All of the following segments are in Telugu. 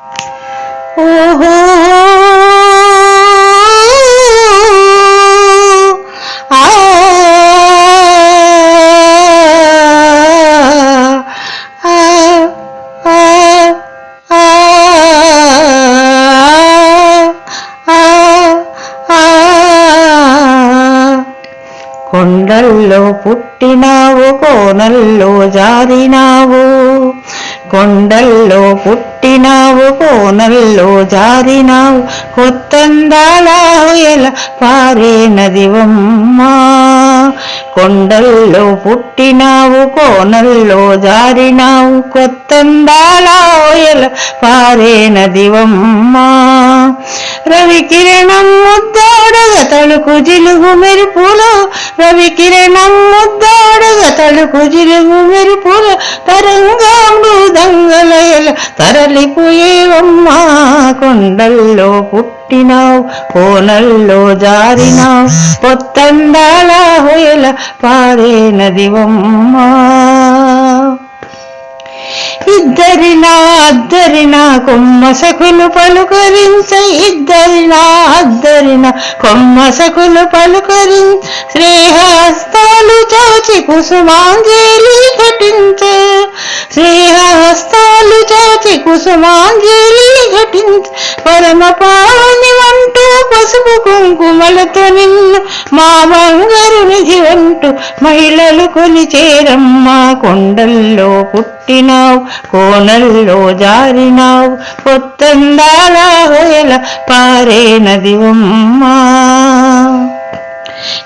ఓహో! కొండల్లో పుట్టినావు కోనల్లో జారినావు. కొండల్లో పుట్టినావు కోనల్లో జారినావు కొత్తందాల ఎల పారే నదివమ్మా కొండల్లో పుట్టినావు కోనల్లో జారినావు కొత్తందాల ఎల పారే నదివమ్మా రవికిరణం ముద్దాడగ తలుకు జిలుగు మెరుపులు రవికిరణం ముద్దాడగ తలుకు జిలుగు మెరుపులో తరంగం మృదంగలయల తరలిపోయేవమ్మా కొండల్లో పుట్టినావు కోనల్లో జారినావు పొత్తండాల హొయల పారే నదివమ్మా ఇద్దరినా అద్దరినా కొమ్మసకులు పలుకరించ ఇద్దరినా అద్దరిన కొమ్మసకులు పలుకరించ శ్రేహస్తాలు చాచి కుసుమాంజలి ఘటించ కుసుమాంజలి ఘటించ పరమ పావని వంటూ పసుపు కుంకుమలతో నిన్ను మా బంగారు నిధి వంటూ మహిళలు కొలిచేరమ్మా కొండల్లో పుట్టినావు కోనల్లో జారినావు పొత్తందాల హోయల పారే నది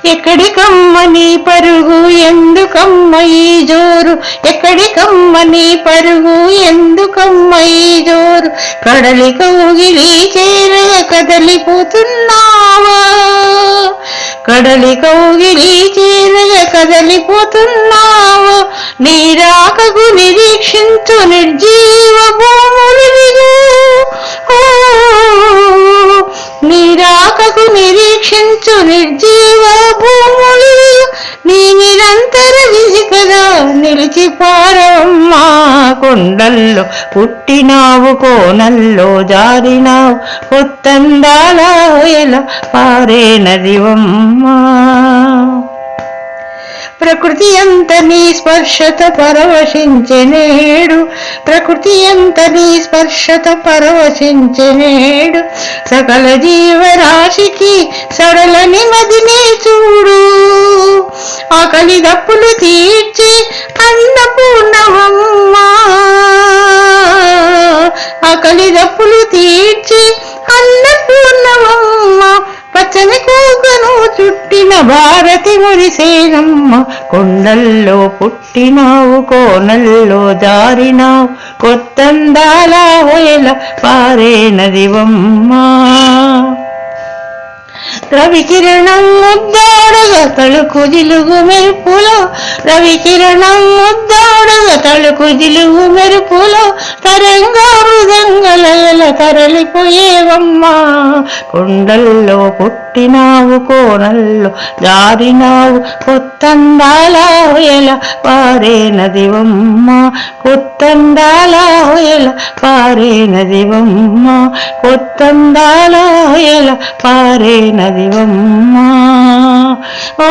ఎక్కడికమ్మ నీ పరుగు? ఎందుకమ్మ ఈ జోరు? ఎక్కడికమ్మని పరుగు? ఎందుకమ్మ ఈ జోరు? కడలి కౌగిలి చేర కదలిపోతున్నావా? కడలి కౌగిలి చేరగ కదలిపోతున్నావా? నీరాకకు నిరీక్షించు నిర్జీవ భూములు నీరాకకు నిరీక్షించు నిర్జీవ భూములు నీ నిరంతర విధి నిలిచి పారమ్మా కొండల్లో పుట్టినావు కోనల్లో జారినావు కొత్తందాల ఎలా పారే నదివమ్మా. ప్రకృతి అంత నీ స్పర్శత పరవశించెనేడు. ప్రకృతి అంత నీ స్పర్శత పరవశించెనేడు. సకల జీవరాశికి సడలని మదినే చూడు. ఆకలి దప్పులు తీర్చి అన్నపూర్ణమమ్మా ఆకలి దప్పులు తీర్చి అన్నపూర్ణమమ్మ పచ్చని కూకను పుట్టిన భారతి మురిసేనమ్మ కొండల్లో పుట్టినావు కోనల్లో జారినావు కొత్తందాల వేల పారే నదివమ్మా. రవికిరణం ముద్దాడగ తళుకు దిలుగు మెరుపులో రవికిరణం ముద్దాడగ తళుకు దిలుగు మెరుపులో తరంగా మృదంగల తరలిపోయేవమ్మా కొండల్లో పుట్టినావు కోనల్లో జారినావు కొత్తందాల హొయల పారే నదివమ్మ కొత్తందాల హొయల పారే నదివమ్మ కొత్తందాల హొయల పారే నదివమ్మ ఓ